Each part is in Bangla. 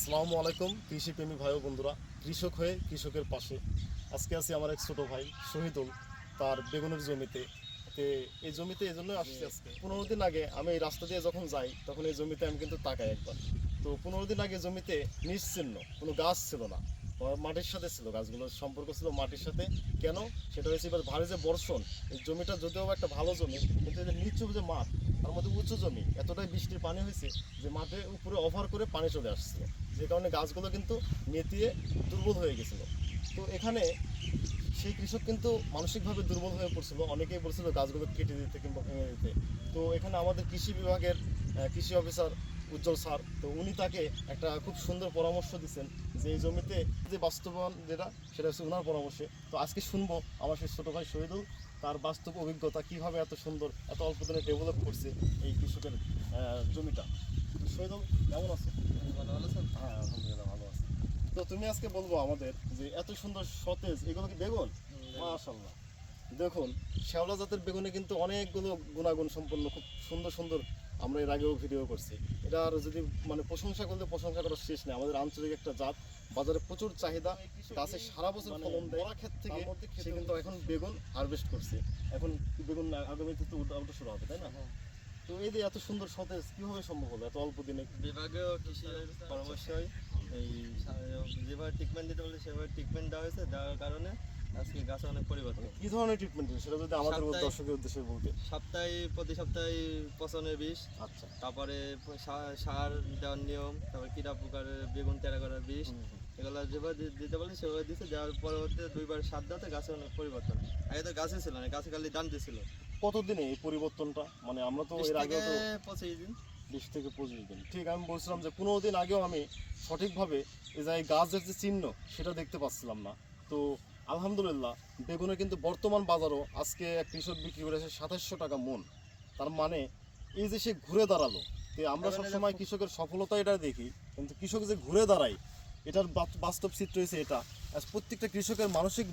আসসালামু আলাইকুম কৃষিপ্রেমী ভাই বন্ধুরা। কৃষক হয়ে কৃষকের পাশে আজকে আছি আমার এক ছোট ভাই শহীদুল, তার বেগুনের জমিতে। তে এই জমিতে এই জন্যই আসছি আজকে। পনেরো দিন আগে আমি এই রাস্তা দিয়ে যখন যাই, তখন এই জমিতে আমি কিন্তু তাকাই একবার। তো পনেরো দিন আগে জমিতে নিশ্চিন্ন, কোনো গাছ ছিল না। মাটির সাথে ছিল গাছগুলোর সম্পর্ক ছিল মাটির সাথে। কেন? সেটা হয়েছে এবার ভারী যে বর্ষণ, এই জমিটা যদিও একটা ভালো জমি, কিন্তু নিচু যে মাঠ মধ্যে উঁচু জমি, এতটাই বৃষ্টির পানি হয়েছে যে মাঠে উপরে ওভার করে পানি চলে আসছিল। যে কারণে গাছগুলো কিন্তু নেতিয়ে দুর্বল হয়ে গেছিল। তো এখানে সেই কৃষক কিন্তু মানসিকভাবে দুর্বল হয়ে পড়ছিল। অনেকেই বলছিল গাছগুলো কেটে দিতে কিংবা ভেঙে দিতে। তো এখানে আমাদের কৃষি বিভাগের কৃষি অফিসার উজ্জ্বল স্যার তো উনি তাকে একটা খুব সুন্দর পরামর্শ দিচ্ছেন যে এই জমিতে যে বাস্তবায়ন যেটা সেটা হচ্ছে ওনার পরামর্শে। তো আজকে শুনব আমার সেই ছোটো ভাই শহীদুল তার বাস্তব অভিজ্ঞতা কীভাবে এত সুন্দর এত অল্প দিনে ডেভেলপ করছে এই কৃষকের জমিটা। শহীদুল কেমন আছো? ভালো হ্যাঁ আলহামদুলিল্লাহ ভালো আছি। তো তুমি আজকে বলব আমাদের যে এত সুন্দর সতেজ এগুলো কি বেগুন? মাশাল্লাহ দেখুন শ্যাওলা জাতের বেগুনে কিন্তু অনেকগুলো গুণাগুণ সম্পন্ন খুব সুন্দর সুন্দর আমরা এর আগেও ভিডিও করছি। এটা আর যদি মানে প্রশংসা করলে প্রশংসা করার শেষ নেই। আমাদের আঞ্চলিক একটা জাত বাজারে প্রচুর চাহিদা গাছে সারা বছর ফলন দেয়। ক্ষেত থেকে সে কিন্তু এখন বেগুন হারভেস্ট করছে। এখন বেগুন আগামীতে তো ওটা শুরু হবে তাই না? তো এই যে এত সুন্দর সতেজ কীভাবে সম্ভব হলো? এত অল্প দিনে? বিভাগীয় কৃষি পরামর্শই এই যেভাবে ট্রিটমেন্ট দিতে বলে সেভাবে ট্রিটমেন্ট দেওয়া হয়েছে। দেওয়ার কারণে আজকে গাছে অনেক পরিবর্তন। কি ধরনের ট্রিটমেন্ট সেটা যদি আমাদের দর্শকের উদ্দেশ্যে বলতে। সপ্তাহে প্রতি সপ্তাহে পচনের বিষ আচ্ছা। তারপরে সার দেওয়ার নিয়ম তারপরে কীটা প্রকারের বেগুন তেরা করার বিষ এগুলো যেভাবে দিতে বলে সেভাবে দিচ্ছে দেওয়ার পরবর্তীতে দুইবার সার দেওয়াতে গাছে অনেক পরিবর্তন। আগে তো গাছে ছিল না গাছে খালি দান দিছিল। কতদিনে এই পরিবর্তনটা? মানে আমরা তো এর থেকে তো পঁচিশ দিন। বিশ থেকে পঁচিশ দিন। ঠিক আমি বলছিলাম যে পনেরো দিন আগেও আমি সঠিকভাবে এই যে গাছের যে চিহ্ন সেটা দেখতে পাচ্ছিলাম না। তো আলহামদুলিল্লাহ বেগুনের কিন্তু বর্তমান বাজারও আজকে এক কৃষক বিক্রি করেছে সাতাশশো টাকা মন। তার মানে এই যে সে ঘুরে দাঁড়াল তো আমরা সবসময় কৃষকের সফলতা এটা দেখি কিন্তু কৃষক যে ঘুরে দাঁড়ায় এটার বাস্তব চিত্র হয়েছে এটা। প্রত্যেকটা কৃষকের মানসিক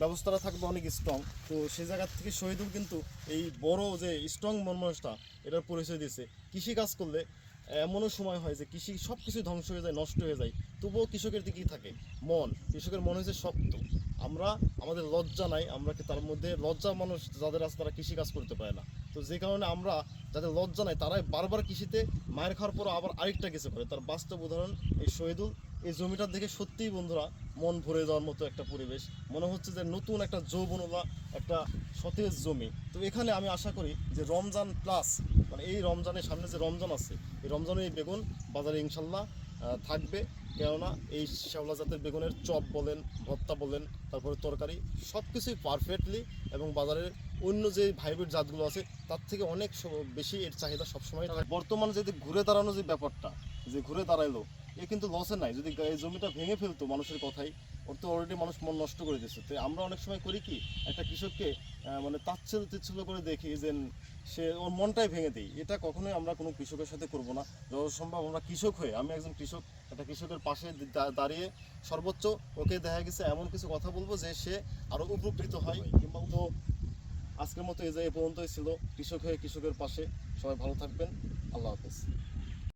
ব্যবস্থাটা থাকবে অনেক স্ট্রং তো সে জায়গা থেকে শহীদুল কিন্তু এই বড় যে স্ট্রং মন মানুষটা এটার পরিচয় দিয়েছে। কৃষি কাজ করলে এমনও সময় হয় যে কৃষি সব কিছু ধ্বংস হয়ে যায়, নষ্ট হয়ে যায়। তবুও কৃষকের দিকেই থাকে। মন, কৃষকের মন হয়েছে শক্ত। আমরা, আমাদের লজ্জা নাই, আমরা তার মধ্যে লজ্জা মানুষ যাদের আছে তারা কৃষিকাজ করতে পারে না। তো যে কারণে আমরা যাদের লজ্জা নাই, তারাই বারবার কৃষিতে মায়ের খাওয়ার পর আবার আরেকটা কিছু করে তার বাস্তব উদাহরণ এই শহীদুল। এই জমিটার দেখে সত্যিই বন্ধুরা মন ভরে যাওয়ার মতো একটা পরিবেশ। মনে হচ্ছে যে নতুন একটা যৌবনলা একটা সতেজ জমি। তো এখানে আমি আশা করি যে রমজান প্লাস মানে এই রমজানের সামনে যে রমজান আছে, এই রমজানে এই বেগুন বাজারে ইনশাল্লাহ থাকবে। কেননা এই শ্যাওলা জাতের বেগুনের চপ বলেন, ভর্তা বলেন, তারপরে তরকারি সব কিছুই পারফেক্টলি এবং বাজারের অন্য যে হাইব্রিড জাতগুলো আছে, তার থেকে অনেক বেশি এর চাহিদা সবসময়। বর্তমানে যদি ঘুরে দাঁড়ানো যে ব্যাপারটা, যে ঘুরে দাঁড়াইলো এ কিন্তু লসে নাই। যদি এই জমিটা ভেঙে ফেলতো মানুষের কথাই, ওর তো অলরেডি মানুষ মন নষ্ট করে দিচ্ছে তো আমরা অনেক সময় করি কি, একটা কৃষককে মানে তাচ্ছিল তিচ্ছিল করে দেখি যে সে ওর মনটাই ভেঙে দিই। এটা কখনোই আমরা কোনো কৃষকের সাথে করব না। যত সম্ভব আমরা কৃষক হয়ে, আমি একজন কৃষক, একটা কৃষকের পাশে দাঁড়িয়ে সর্বোচ্চ ওকে দেখা গেছে এমন কিছু কথা বলব যে সে আরও উপকৃত হয়। কিংবা তো আজকের মতো এই যে এ পর্যন্তই ছিল। কৃষক হয়ে কৃষকের পাশে। সবাই ভালো থাকবেন। আল্লাহ হাফেজ।